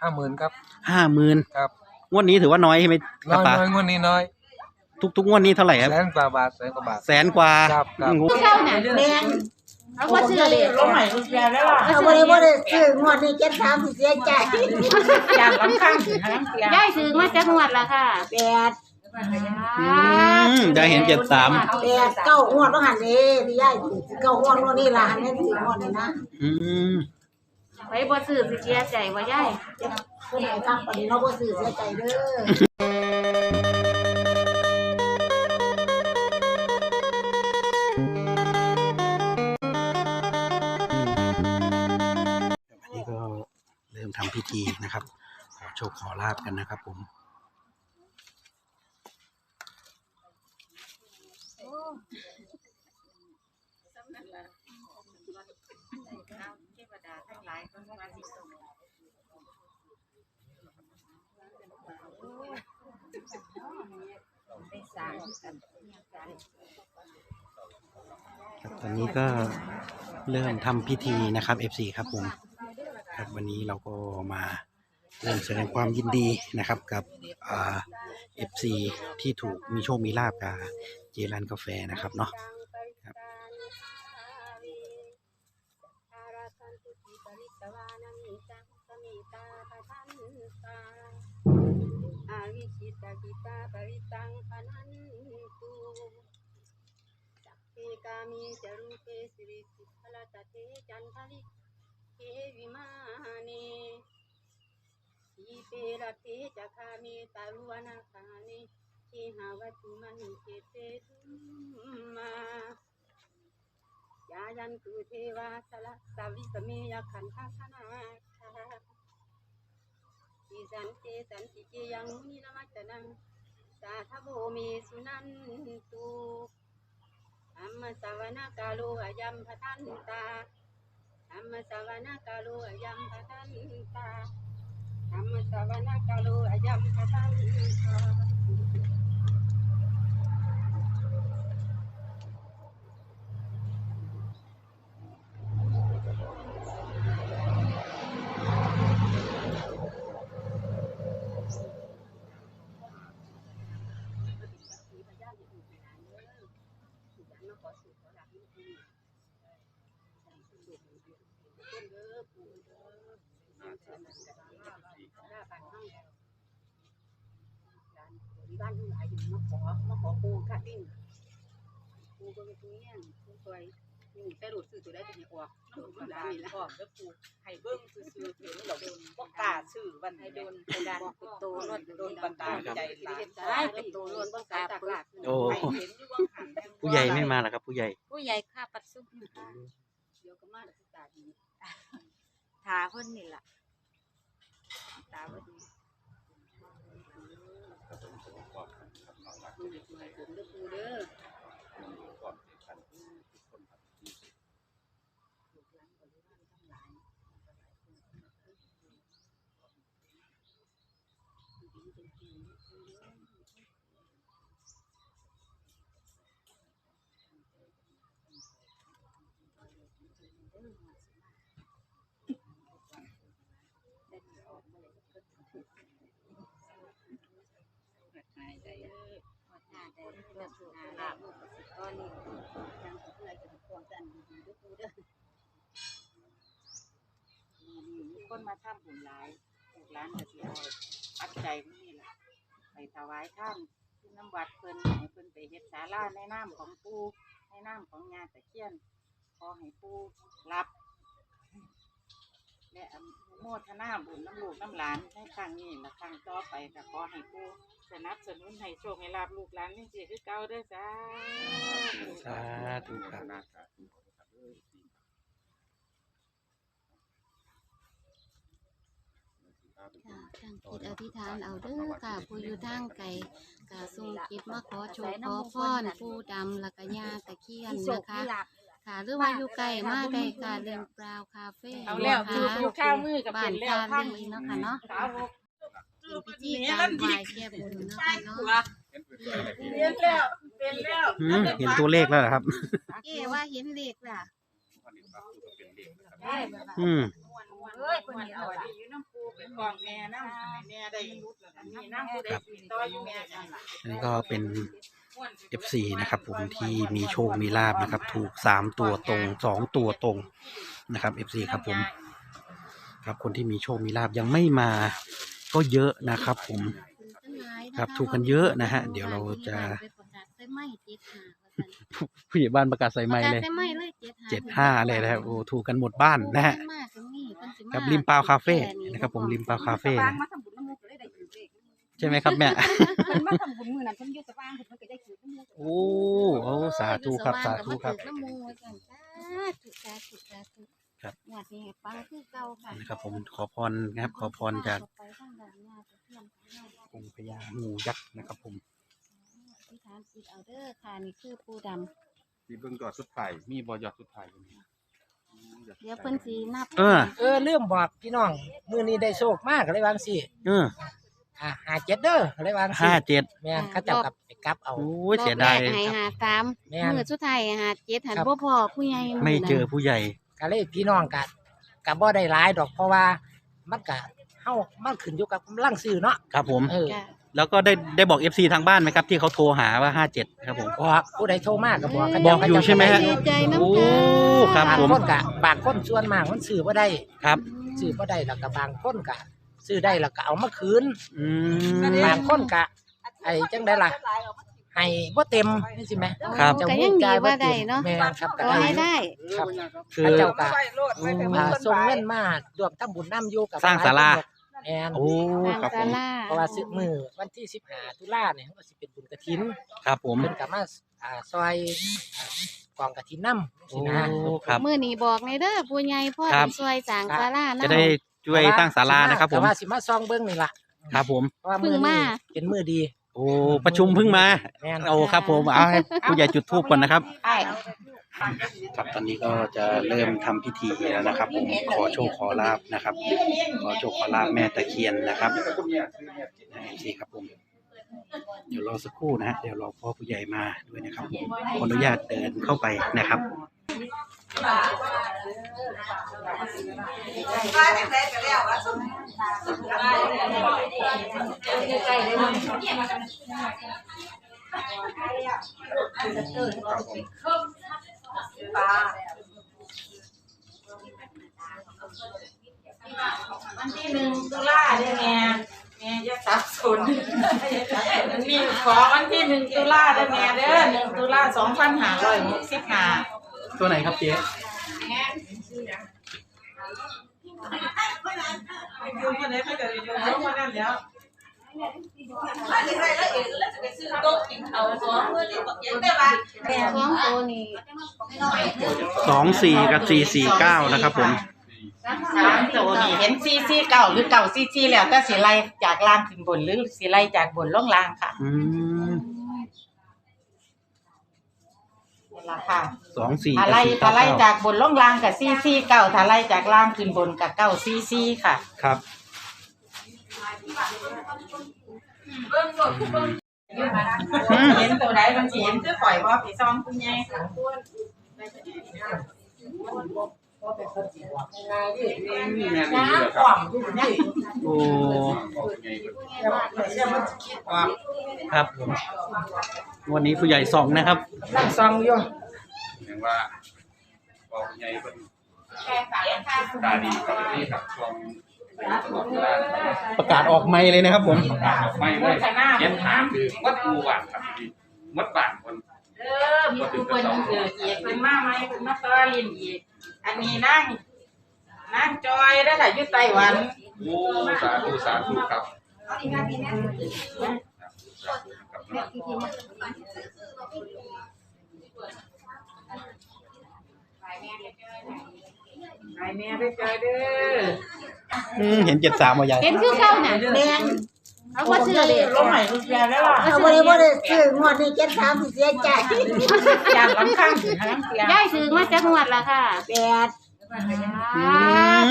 ห้าหมื่นครับห้าหมื่นครับงวดนี้ถือว่าน้อยใช่ไหมคน้รับอยป๋าน้อยงวดนี้น้อยทุกทุกงวดนี้เท่าไหร่ครับ แสนกว่าบาทแสนกว่าบาท แสนกว่าครับครับ โอ้โหเจ้าน่ะแม่งเขาก็ซื้อเลยรถใหม่รถแปลแล้วล่ะเขาบ่ได้บ่ได้ซื้องวดนี้เจ็ดสามสิเสียใจอย่างลำข้างถึงลำเสียยายซื้อมาจากงวดละค่ะแปดอืมได้เห็นเจ็ดสามแปดเก้างวดบ่หันเด้ที่ยายเก้างวดงวดนี้ล่ะหันให้ถืองวดนี้นะอืม ไว้บ่ซื้อสิเสียใจว่ายายคนไหนทำปานนี้เราบ่ซื้อเสียใจเด้ออันนี้ก็เริ่มทำพิธีนะครับ ขอโชคขอลาบกันนะครับผม ครับตอนนี้ก็เริ่มทำพิธีนะครับ FC ครับผมครับวันนี้เราก็มาเริ่มแสดงความยินดีนะครับกับอ่า FC ที่ถูกมีโชคมีลาบกับเจรันกาแฟนะครับเนาะ อาวิชิตากิตาปริตังพนันตุจักเกก ยายันตุเทวาสละสวิสเมยขันธาคนาคาอิสันเตสันติเจยังมุนินามัจจนังสาธโบเมสุนันตุอัมมสวนากาโลอยัมพทันตาอัมมสวนากาโลอยัมพทันตาอัมมสวนากาโลอยัมพทันตา บ้านทั้งหลายอยู่มาขอมาขอปูค่ะติ้งปูก็ไปปูเนี่ยปูสวยนี่แต่รูดซื้อตัวได้เป็นยังออกน้ำมันนี่ละพ่อเด้อปู่ให้เบิ่งซื่อๆเห็นเราบ่กล้าซื้อวันให้โดนเป็นการเป็นโตรถโดนบันดาลใจหลายใช่เป็นโตรถต้องการตักหลักโอ้ให้เห็นอยู่ว่าหันผู้ใหญ่ไม่มาเหรอครับ ผู้ใหญ่ ผู้ใหญ่ข้าปัดซุปเดี๋ยวก็มาแล้วตาดี ทาคนนี่ล่ะตาบ่ดีดูเด็กหน่อยผมเด้อปูเด้อหายใจเออ หมดหน้า ได้เริ่มหน้าลาบก็นี่ยังเพื่อจะควงกันดีๆด้อปูเด้อมีคนมาทำบุญหลายลูกหลานก็สิเอาปัจจัยมื้อนี้ล่ะไปถวายท่านที่น้ำวัดเพิ่นให้เพิ่นไปเฮ็ดศาลาในน้ำของปู่ในน้ำของยาตะเคียนขอให้ปู่รับและอนุโมทนาบุญน้ำลูกน้ำหลานในครั้งนี้และครั้งต่อไปก็ขอให้ปู่ สนับสนุนให้โชคให้ลาบลูกหลานนี่สิคือเก่าเด้อจ้าสาธุครับ ค่ะตั้งจิตอธิษฐานเอาเด้อค่ะผู้อยู่ทางไกลก็ส่งจิตมาขอโชคขอพรผู้ดำและก็ย่าตะเคียนมีโศนะกคะมีลาบค่ะหรือว่าอยู่ไกลมาได้ค่ะเรียนเปล่าคาเฟ่เอาแล้วนะคือคะอยู่ข้าวมือกับบ้าเป็นนแล้วทาข้างลีเนาะค่ะเนาะ สาวกเป็น พิธีการไหว้แก้บนเนาะค่ะเนาะเรียนแล้วเป็นแล้วอืมเห็นตัวเลขแล้วเหรอครับ เก้ว่าเห็นเลขล่ะอืมเอ้ยคนนี้เอาดีอยู่น้ำปูเป็นกองแม่น้ำแม่ได้อันนี้น้ำผู้ใดสิต่ออยู่แม่จังล่ะอันนี้ก็เป็น F4 นะครับผมที่มีโชคมีลาบนะครับ ถูกสามตัวตรงสองตัวตรงนะครับ F4 ครับผม ครับคนที่มีโชคมีลาบยังไม่มา ก็เยอะนะครับผม ครับถูกกันเยอะนะฮะเดี๋ยวเราจะ ผู้ใหญ่บ้านประกาศใส่ไม้เลยเจ็ดห้าเลยนะครับโอ้ถูกกันหมดบ้านนะฮะกับริมเปล่าคาเฟ่นะครับ ผมริมเปล่าคาเฟ่นะใช่ไหมครับแม่เพิ่นมาทำบุญมื้อนั้นเพิ่นอยู่สว่างเพิ่นก็ได้ถือน้ำมูกโอ้โอ้สาธุครับสาธุครับ น้ำมูกกันสาธุสาธุสาธุครับงวดนี้ปังคือเก่าค่ะนะครับผมขอพรนะครับ ขอพรจากไปทางด้านหน้าตะเคียนของเรา องค์พญางูยักษ์นะครับผมอธิษฐานจิตเอาเด้อค่ะนี่คือปูดำมีเบิ่งยอดสุดท้ายมีบ่ยอดสุดท้ายบ่มีอืมอเดี๋ยวเพิ่นสินับเออเออลืมบอกพี่น้องมื้อนี้ได้โชคมากก็เลยวาจั่งสิเอออ่าหาเจ็ดเด้อก็เลยวาจั่งสิห้าเจ็ดแม่นเขาเจับกับไปกลับเอา โอ้ยเสียดายรอบแรกให้หาสามแม่น มื้อสุดท้ายหาเจ็ดหันครับ บ่พอผู้ใหญ่ไม่เจอผู้ใหญ่ ก็เลยพี่น้องกะกะบ่ได้หลายดอกเพราะว่ามันกะเฮามันขึ้นอยู่กับกำลังซื้อเนาะครับผม เออจ้ะแล้วก็ได้ได้บอก FC ทางบ้านไหมครับที่เขาโทรหาว่าห้าเจ็ดครับผม บอกผู้ใดโทรมาก็บอกเขาบเจ้าอกอยู่ใช่ไหมฮะ ดีใจน้ำโอ้กันครับบางผมคนกะบางคนส่วนมากมันซื้อบ่ได้ครับซื้อบ่ได้แล้วก็บางคนกะซื้อได้แล้วก็เอามาคืน อืม บางคนกะไอ้จังได๋ล่ะ ให้บ่เต็มนี่สิแม่ครับเจ้าก็หูยังดีจ่ายบ่ว่าเต็ได้มเนาะ แม่นครับก็ก็ได้ให้ได้ ครับคือพระเจ้ากะอ่าส่งเงินมารวมทำบุญน้ำอยู่กับสร้างศาลาแม่นโอ้ครับผมศาลาเพราะว่าซื้อมือวันที่15ตุลาเนี่ยก็สิเป็นบุญกฐินครับผม เพิ่นก็มาอ่าซอยอ่ากองกฐินนำโอ้สินะครับ มื้อนี้บอกในเด้อผู้ใหญ่พ่อครับสิช่วยสร้างศาลาเนาะจะได้ช่วยตั้งศาลานะครับผมแต่ว่าสิมาซองเบิ่งนี่ล่ะครับผมเพราะว่าเพิ่มื้งอมานี้เป็นมื้อดี โอ้ประชุมเพิ่งมาแม่น โอ้ครับ ผมเอาให้ผู้ใหญ่จุดธูปก่อนนะครับ ใช่ ครับตอนนี้ก็จะเริ่มทำพิธีแล้วนะครับ ผมขอโชคขอลาบนะครับ ขอโชคขอลาบแม่ตะเคียนนะครับนี่ครับผมเดี๋ยวรอสักครู่นะฮะเดี๋ยวรอพ่อผู้ใหญ่มาด้วยนะครับผมขออนุญาตเดินเข้าไปนะครับ วันที่หนึ่งตุลาเด้อแม่แม่จะสับสนมีขอวันที่หนึ่งตุลาเด้อแม่เด้อหนึ่งตุลาสองพันห้าร้อยหกสิบห้า ตัวไหนครับเจ๊อยู่คนไหนเขาจะอยู่คนนั้นแล้วสองตัวนี้สองสี่กับสี่สี่เก้านะครับผมสามตัวนี่เห็นซีซีเก่าหรือเก่าซีซีแล้วก็สีไล่จากล่างขึ้นบนหรือสีไล่จากบนลงล่างค่ะ อืม นี่ ละค่ะสองสี่ถ้ากับไล่สี่ถ้าเก้าไล่เก้าจากบนลงล่างกับซีซีเก่าถ้าไล่จากล่างขึ้นบนกับเก้าซีซีค่ะ ครับเห็นตัวไหนมันสิเห็นคือข่อยว่าผีซองคุณยายค่ะน้ำก่อมอยู่นี่โอ้ครับผม วันนี้ผู้ใหญ่สองนะครับนั่งซองอยู่แสดงว่าบอกใหญ่เป็นตาดีกับนี่ครับช่วงตลอดเวลาประกาศออกไม่เลยนะครับผมประกาศออกไม่เลยเย็นถามคือวัดหมู่บ้านครับพี่วัดบ้านคนเออมีผู้คนเกิดอีกเป็นมาไหมเป็นมาตอลินอีกอันนี้นั่งนั่งจอยแล้วค่ะอยู่ไต้หวันโอ้สาธุสาธุครับ ไปแม่ไปจอยเด้ออืมเห็นเจ็ดสามมาใหญ่เห็นคือเก่าน่ะแม่นเอาว่าซื้อเลยลงใหม่ลูกแย่แล้วล่ะเอาบ่ได้บ่ได้ซื้องวดนี้เจ็ดสามสิเสียใจจากลำข้างถึงน้ำเกลือยายซื้อมาจากงวดละค่ะแปดอื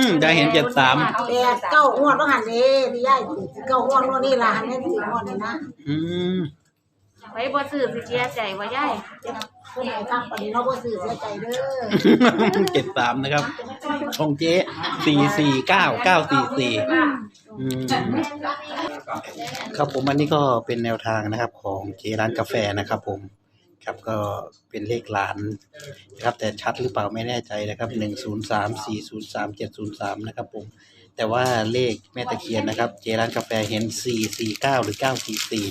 มได้เห็นเจ็ดสามแปดเก้างวดต้องหันเด้ที่ยายถือเก้างวดงวดนี้ล่ะหันให้ถืองวดนี้นะอืม ไปบ่ซื้อสิเสียใจบ่ยายคนไหนทำปฏิเราบ่ซื้อเสียใจเด้อเจ็ดสามนะครับช่องเจ๊สี่สี่เก้าเก้าสี่สี่ครับผมอันนี้ก็เป็นแนวทางนะครับ ของเจ๊ร้านกาแฟนะครับ ผมครับก็เป็นเลขล้านนะครับแต่ชัดหรือเปล่าไม่แน่ใจนะครับหนึ่งศูนย์สามสี่ศูนย์สามเจ็ดศูนย์สามนะครับผมแต่ว่าเลขแม่ตะเคียนนะครับ เจร้านกาแฟเห็นสี่สี่เก้าหรือเก้าสี่สี่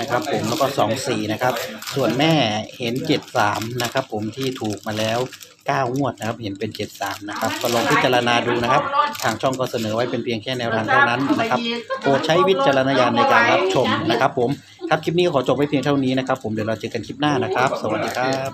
นะครับผมแล้วก็สองสี่นะครับ ส่วนแม่เห็นเจ็ดสามนะครับผมที่ถูกมาแล้วเก้างวดนะครับ เห็นเป็นเจ็ดสามนะครับ ก็ลองพิจารณาดูนะครับ ทางช่องก็เสนอไว้เป็นเพียงแค่แนวทางเท่านั้นนะครับโปรดใช้วิจารณญาณในการรับชมนะครับ ผมครับคลิปนี้ก็ขอจบไว้เพียงเท่านี้นะครับ ผมเดี๋ยวเราเจอกันคลิปหน้านะครับ สวัสดีครับ